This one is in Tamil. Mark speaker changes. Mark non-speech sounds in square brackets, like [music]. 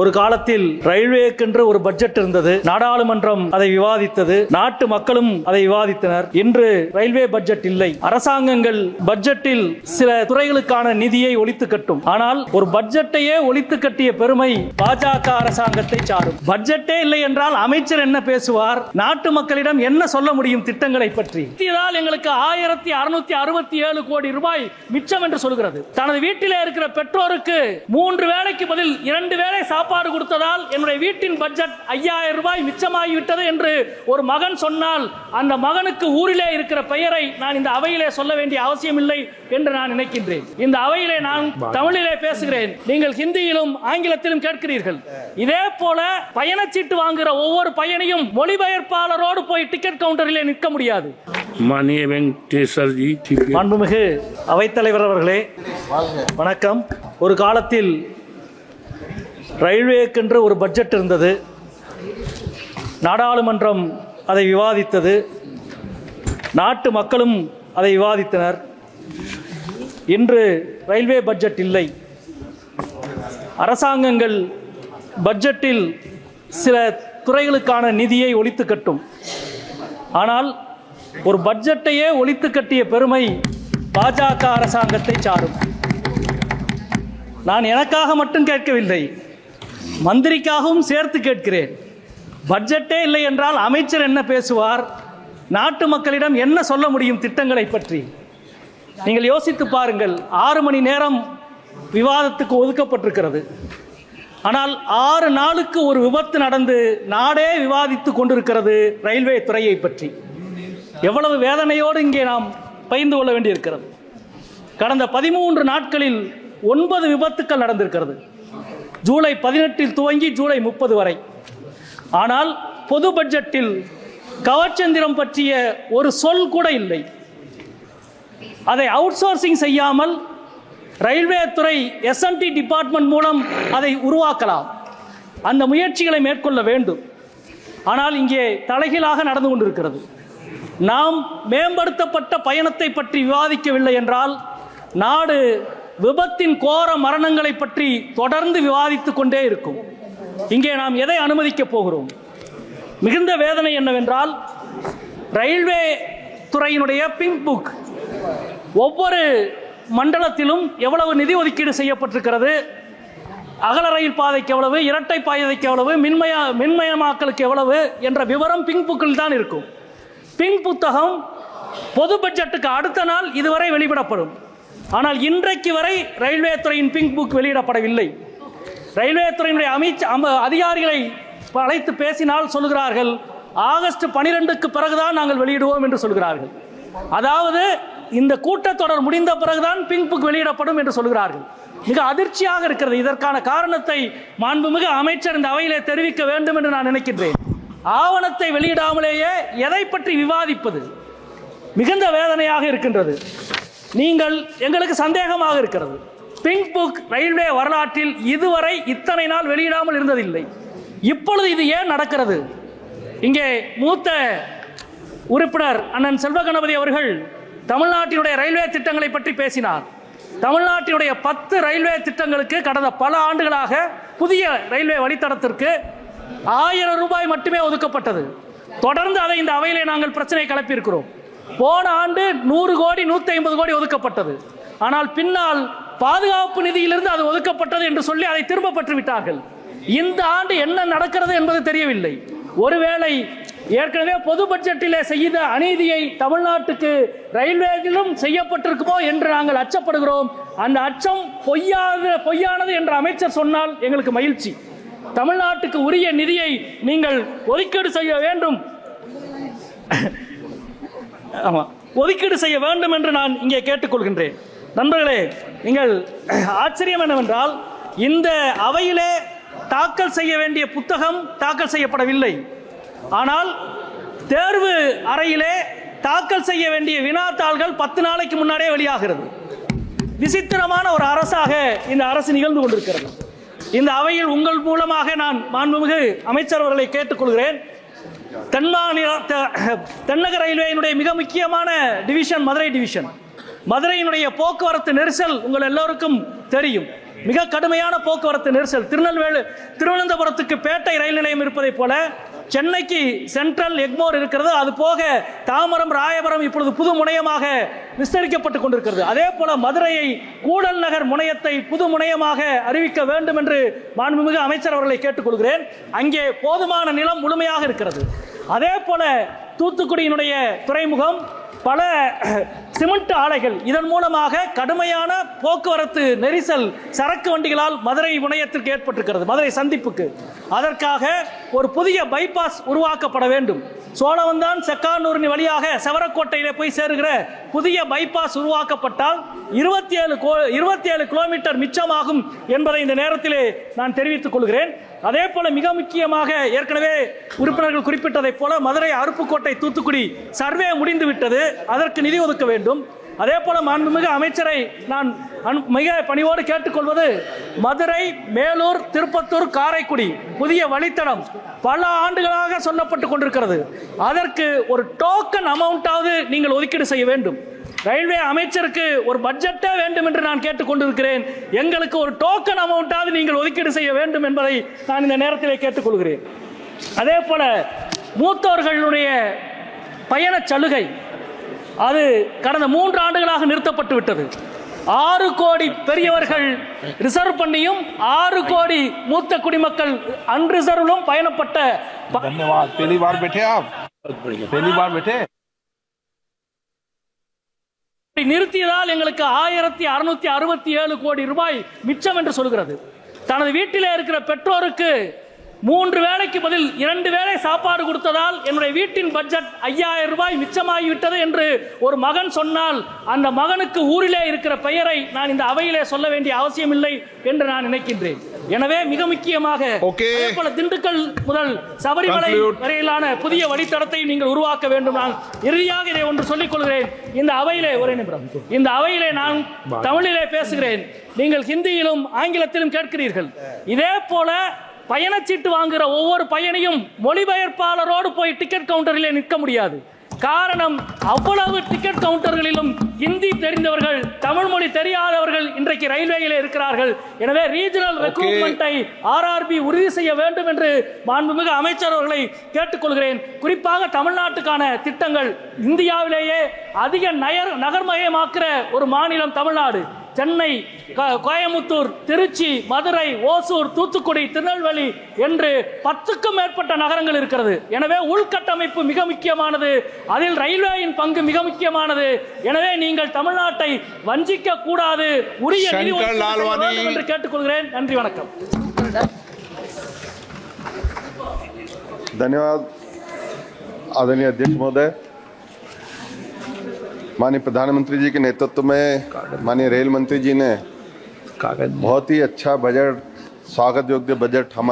Speaker 1: ஒரு காலத்தில் ரயில்வேக்கென்று ஒரு பட்ஜெட் இருந்தது. நாடாளுமன்றம் அதை விவாதித்தது. நாட்டு மக்களும் அதை விவாதித்தனர். இன்று ரயில்வே பட்ஜெட் இல்லை. அரசாங்கங்கள் பட்ஜெட்டில் சில துறைகளுக்கான நிதியை ஒழித்து கட்டும். ஆனால் ஒரு பட்ஜெட்டையே ஒழித்து கட்டிய பெருமை பாஜக அரசாங்கத்தை சாரும். பட்ஜெட்டே இல்லை என்றால் அமைச்சர் என்ன பேசுவார்? நாட்டு மக்களிடம் என்ன சொல்ல முடியும் திட்டங்களை பற்றி? எங்களுக்கு ஆயிரத்தி அறுநூத்தி அறுபத்தி ஏழு கோடி ரூபாய் மிச்சம் என்று சொல்கிறது. தனது வீட்டிலே இருக்கிற பெற்றோருக்கு மூன்று வேலைக்கு பதில் இரண்டு வேளை சாப்பாடு சாப்பாடு கொடுத்ததால் என்னுடைய வீட்டின் பட்ஜெட் ஐயாயிரம் ரூபாய் மிச்சமாகிவிட்டது என்று ஒரு மகன் சொன்னால் அந்த மகனுக்கு ஊரிலே இருக்கிற பெயரை நான் இந்த அவையிலே சொல்ல வேண்டிய அவசியம் இல்லை என்று நான் நினைக்கின்றேன். இந்த அவையிலே நான் தமிழிலே பேசுகிறேன். நீங்கள் ஹிந்தியிலும் ஆங்கிலத்திலும் கேட்கிறீர்கள். இதே போல பயணச்சீட்டு வாங்குகிற ஒவ்வொரு பயணியும் மொழிபெயர்ப்பாளரோடு போய் டிக்கெட் கவுண்டரிலே நிற்க முடியாது.
Speaker 2: மானிய வெங்கடேஸ்வர் ஜி
Speaker 1: மாண்புமிகு அவைத்தலைவர் அவர்களே வணக்கம். ஒரு காலத்தில் ரயில்வேக்கென்று ஒரு பட்ஜெட் இருந்தது. நாடாளுமன்றம் அதை விவாதித்தது. நாட்டு மக்களும் அதை விவாதித்தனர். இன்று ரயில்வே பட்ஜெட் இல்லை. அரசாங்கங்கள் பட்ஜெட்டில் சில துறைகளுக்கான நிதியை ஒழித்து கட்டும். ஆனால் ஒரு பட்ஜெட்டையே ஒழித்து கட்டிய பெருமை பாஜக அரசாங்கத்தை சாரும். நான் எனக்காக மட்டும் கேட்கவில்லை. மந்திரிக்காகவும் சேர்த்து கேட்கிறேன். பட்ஜெட்டே இல்லை என்றால் அமைச்சர் என்ன பேசுவார்? நாட்டு மக்களிடம் என்ன சொல்ல முடியும் திட்டங்களை பற்றி? நீங்கள் யோசித்து பாருங்கள் ஆறு மணி நேரம் விவாதத்துக்கு ஒதுக்கப்பட்டிருக்கிறது. ஆனால் ஆறு நாளுக்கு ஒரு விபத்து நடந்து நாடே விவாதித்து கொண்டிருக்கிறது ரயில்வே துறையை பற்றி. எவ்வளவு வேதனையோடு இங்கே நாம் பகிர்ந்து கொள்ள வேண்டியிருக்கிறது. கடந்த பதிமூன்று நாட்களில் ஒன்பது விபத்துக்கள் நடந்திருக்கிறது. ஜூலை பதினெட்டில் துவங்கி ஜூலை முப்பது வரை. ஆனால் பொது பட்ஜெட்டில் கவச்சந்திரம் பற்றிய ஒரு சொல் கூட இல்லை. அதை அவுட் சோர்சிங் செய்யாமல் ரயில்வே துறை எஸ்என்டி டிபார்ட்மெண்ட் மூலம் அதை உருவாக்கலாம். அந்த முயற்சிகளை மேற்கொள்ள வேண்டும். ஆனால் இங்கே தலைகீழாக நடந்து கொண்டிருக்கிறது. நாம் மேம்படுத்தப்பட்ட பயணத்தை பற்றி விவாதிக்கவில்லை என்றால் நாடு விபத்தின் கோர மரணங்களை பற்றி தொடர்ந்து விவாதித்துக் கொண்டே இருக்கும். இங்கே நாம் எதை அனுமதிக்கப் போகிறோம்? மிகுந்த வேதனை என்னவென்றால் ரயில்வே துறையினுடைய பிங்க் புக் ஒவ்வொரு மண்டலத்திலும் எவ்வளவு நிதி ஒதுக்கீடு செய்யப்பட்டிருக்கிறது? அகல ரயில் பாதைக்கு எவ்வளவு? இரட்டை பாதைக்கு எவ்வளவு? மின்மய மின்மயமாக்கலுக்கு எவ்வளவு? என்ற விவரம் பிங்க் புக்கில் தான் இருக்கும். பிங்க் புத்தகம் பொது பட்ஜெட்டுக்கு அடுத்த நாள் இதுவரை வெளிவிடப்படும் ஆனால் இன்றைக்கு வரை ரயில்வே துறையின் பிங்க் புக் வெளியிடப்படவில்லை. ரயில்வே துறையினுடைய அமைச்ச அதிகாரிகளை அழைத்து பேசினால் சொல்கிறார்கள் ஆகஸ்ட் பனிரெண்டுக்கு பிறகுதான் நாங்கள் வெளியிடுவோம் என்று சொல்கிறார்கள் அதாவது இந்த கூட்டத்தொடர் முடிந்த பிறகுதான் பிங்க் புக் வெளியிடப்படும் என்று சொல்கிறார்கள் மிக அதிர்ச்சியாக இருக்கிறது. இதற்கான காரணத்தை மாண்புமிகு அமைச்சர் இந்த அவையிலே தெரிவிக்க வேண்டும் என்று நான் நினைக்கின்றேன். ஆவணத்தை வெளியிடாமலேயே எதை பற்றி விவாதிப்பது? மிகுந்த வேதனையாக இருக்கின்றது. நீங்கள் எங்களுக்கு சந்தேகமாக இருக்கிறது. பிங்க் புக் ரயில்வே வரலாற்றில் இதுவரை இத்தனை நாள் வெளியிடாமல் இருந்ததில்லை. இப்பொழுது இது ஏன் நடக்கிறது? இங்கே மூத்த உறுப்பினர் அண்ணன் செல்வ கணபதி அவர்கள் தமிழ்நாட்டினுடைய ரயில்வே திட்டங்களை பற்றி பேசினார். தமிழ்நாட்டினுடைய பத்து ரயில்வே திட்டங்களுக்கு கடந்த பல ஆண்டுகளாக புதிய ரயில்வே வழித்தடத்திற்கு ஆயிரம் ரூபாய் மட்டுமே ஒதுக்கப்பட்டது. தொடர்ந்து அதை இந்த அவையிலே நாங்கள் பிரச்சனை கிளப்பியிருக்கிறோம் போன ஆண்டு நூறு கோடி நூற்றி ஐம்பது கோடி ஒதுக்கப்பட்டது. ஆனால் பின்னால் பாதுகாப்பு நிதியிலிருந்து அது ஒதுக்கப்பட்டது என்று சொல்லி அதை திரும்ப பெற்று விட்டார்கள் இந்த ஆண்டு என்ன நடக்கிறது என்பது தெரியவில்லை. ஒருவேளை ஏற்கனவே பொது பட்ஜெட்டில் செய்த அநீதியை தமிழ்நாட்டுக்கு ரயில்வேயிலும் செய்யப்பட்டிருக்குமோ என்று நாங்கள் அச்சப்படுகிறோம். அந்த அச்சம் பொய்யாத பொய்யானது என்று அமைச்சர் சொன்னால் எங்களுக்கு மகிழ்ச்சி. தமிழ்நாட்டுக்கு உரிய நிதியை நீங்கள் ஒதுக்கீடு செய்ய வேண்டும். ஆமாம் ஒதுக்கீடு செய்ய வேண்டும் என்று நான் இங்கே கேட்டுக்கொள்கின்றேன். நண்பர்களே நீங்கள் [clears throat] ஆச்சரியம் என்னவென்றால் இந்த அவையிலே தாக்கல் செய்ய வேண்டிய புத்தகம் தாக்கல் செய்யப்படவில்லை. ஆனால் தேர்வு அறையிலே தாக்கல் செய்ய வேண்டிய வினாத்தாள்கள் பத்து நாளைக்கு முன்னாடியே வெளியாகிறது. விசித்திரமான ஒரு அரசாக இந்த அரசு நிகழ்ந்து கொண்டிருக்கிறது. இந்த அவையில் உங்கள் மூலமாக நான் மாண்புமிகு அமைச்சர் அவர்களை கேட்டுக்கொள்கிறேன். தென் தெ- தென்னக ரயில்வேயினுடைய மிக முக்கியமான டிவிஷன் மதுரை டிவிஷன். மதுரையினுடைய போக்குவரத்து நெரிசல் உங்கள் எல்லோருக்கும் தெரியும். மிக கடுமையான போக்குவரத்து நெரிசல். திருநெல்வேலி திருவனந்தபுரத்துக்கு பேட்டை ரயில் நிலையம் இருப்பதைப் போல சென்னைக்கு சென்ட்ரல் எக்மோர் இருக்கிறது. அது போக தாமரம் ராயபுரம் இப்பொழுது புது முனையமாக விஸ்தரிக்கப்பட்டு கொண்டிருக்கிறது. அதே போல மதுரையை கூடல் நகர் முனையத்தை புது முனையமாக அறிவிக்க வேண்டும் என்று மாண்புமிகு அமைச்சர் அவர்களை கேட்டுக்கொள்கிறேன். அங்கே போதுமான நிலம் முழுமையாக இருக்கிறது. அதே போல தூத்துக்குடியினுடைய துறைமுகம் பல சிமெண்ட் ஆலைகள். இதன் மூலமாக கடுமையான போக்குவரத்து நெரிசல் சரக்கு வண்டிகளால் மதுரை முனையத்திற்கு ஏற்பட்டிருக்கிறது மதுரை சந்திப்புக்கு. அதற்காக ஒரு புதிய பைபாஸ் உருவாக்கப்பட வேண்டும். சோழவந்தான் செக்கானூரின் வழியாக செவரக்கோட்டையிலே போய் சேருகிற புதிய பைபாஸ் உருவாக்கப்பட்டால் இருபத்தி ஏழு கோ இருபத்தி ஏழு கிலோமீட்டர் மிச்சமாகும் என்பதை இந்த நேரத்திலே நான் தெரிவித்துக் கொள்கிறேன். அதே போல மிக முக்கியமாக ஏற்கனவே உறுப்பினர்கள் குறிப்பிட்டதைப் போல மதுரை அருப்புக்கோட்டை தூத்துக்குடி சர்வே முடிந்துவிட்டது. அதற்கு நிதி ஒதுக்க வேண்டும். அதே போல மாண்புமிகு அமைச்சரை நான் அன்- மிக பணிவோடு கேட்டுக்கொள்வது மதுரை மேலூர் திருப்பத்தூர் காரைக்குடி புதிய வழித்தடம் பல ஆண்டுகளாக சொல்லப்பட்டு கொண்டிருக்கிறது. அதற்கு ஒரு டோக்கன் அமௌண்ட்டாவது நீங்கள் ஒதுக்கீடு செய்ய வேண்டும். ரயில்வே அமைச்சருக்கு ஒரு பட்ஜெட்டே வேண்டும் என்று நான் கேட்டுக்கொண்டிருக்கிறேன் எங்களுக்கு ஒரு டோக்கன் அமௌண்ட்டாவது நீங்கள் ஒதுக்கீடு செய்ய வேண்டும் என்பதை நான் இந்த நேரத்திலே கேட்டுக்கொள்கிறேன். அதே போல மூத்தவர்களுடைய பயணச் சலுகை அது கடந்த மூன்று ஆண்டுகளாக நிறுத்தப்பட்டு விட்டது. ஆறு கோடி பெரியவர்கள் ரிசர்வ் பண்ணியும் ஆறு கோடி மூத்த குடிமக்கள் அன்ரிசர்வ்லும் பயணப்பட்ட நிறுத்தியதால் எங்களுக்கு ஆயிரத்தி அறுநூத்தி அறுபத்தி ஏழு கோடி ரூபாய் மிச்சம் என்று சொல்கிறது. தனது வீட்டிலே இருக்கிற பெற்றோருக்கு மூன்று வேளைக்கு பதில் இரண்டு வேளை சாப்பாடு கொடுத்ததால் என்னுடைய வீட்டின் பட்ஜெட் ஐயாயிரம் ரூபாய் மிச்சமாகிவிட்டது என்று ஒரு மகன் சொன்னால் அந்த மகனுக்கு ஊரிலே இருக்கிற பெயரை நான் இந்த அவையிலே சொல்ல வேண்டிய அவசியம் இல்லை என்று நான் நினைக்கின்றேன். எனவே மிக முக்கியமாக போல திண்டுக்கல் முதல் சபரிமலை. வரையிலான புதிய வழித்தடத்தை நீங்கள் உருவாக்க வேண்டும். நான் இறுதியாக இதை ஒன்று சொல்லிக் கொள்கிறேன். இந்த அவையிலே ஒரே நிமிடம். இந்த அவையிலே நான் தமிழிலே பேசுகிறேன். நீங்கள் ஹிந்தியிலும் ஆங்கிலத்திலும் கேட்கிறீர்கள். இதே போல பயணச்சீட்டு வாங்குகிற ஒவ்வொரு பயணியும் மொழிபெயர்ப்பாளரோடு போய் டிக்கெட் கவுண்டரிலே நிற்க முடியாது. காரணம் அவ்வளவு டிக்கெட் கவுண்டர்களிலும் ஹிந்தி தெரிந்தவர்கள் தமிழ் மொழி தெரியாதவர்கள் இன்றைக்கு ரயில்வேயிலே இருக்கிறார்கள். எனவே ரீஜனல் ரெக்ரூட்மெண்ட்டை ஆர்ஆர்பி உறுதி செய்ய வேண்டும் என்று மாண்புமிகு அமைச்சர் அவர்களை கேட்டுக்கொள்கிறேன். குறிப்பாக தமிழ்நாட்டுக்கான திட்டங்கள் இந்தியாவிலேயே அதிக நயர் நகர்மயமாக்குற ஒரு மாநிலம் தமிழ்நாடு. சென்னை க- கோயமுத்தூர் திருச்சி மதுரை ஓசூர் தூத்துக்குடி திருநெல்வேலி என்று பத்துக்கும் மேற்பட்ட நகரங்கள் இருக்கிறது எனவே உள்கட்டமைப்பு மிக முக்கியமானது அதில் ரயில்வேயின் பங்கு மிக முக்கியமானது எனவே நீங்கள் தமிழ்நாட்டை வஞ்சிக்க கூடாது உரிய நிதி
Speaker 3: சங்கர்
Speaker 1: ஒதுக்கீடு செய்ய
Speaker 3: லால்வானி.
Speaker 1: வேண்டும் என்று கேட்டுக்கொள்கிறேன் நன்றி வணக்கம்
Speaker 4: धन्यवाद आदरणीय अध्यक्ष महोदय माननीय प्रधानमंत्री जी के नेतृत्व में माननीय रेल मंत्री जी ने
Speaker 2: कागज़।
Speaker 4: बहुत ही अच्छा बजट स्वागत योग्य बजट हमारे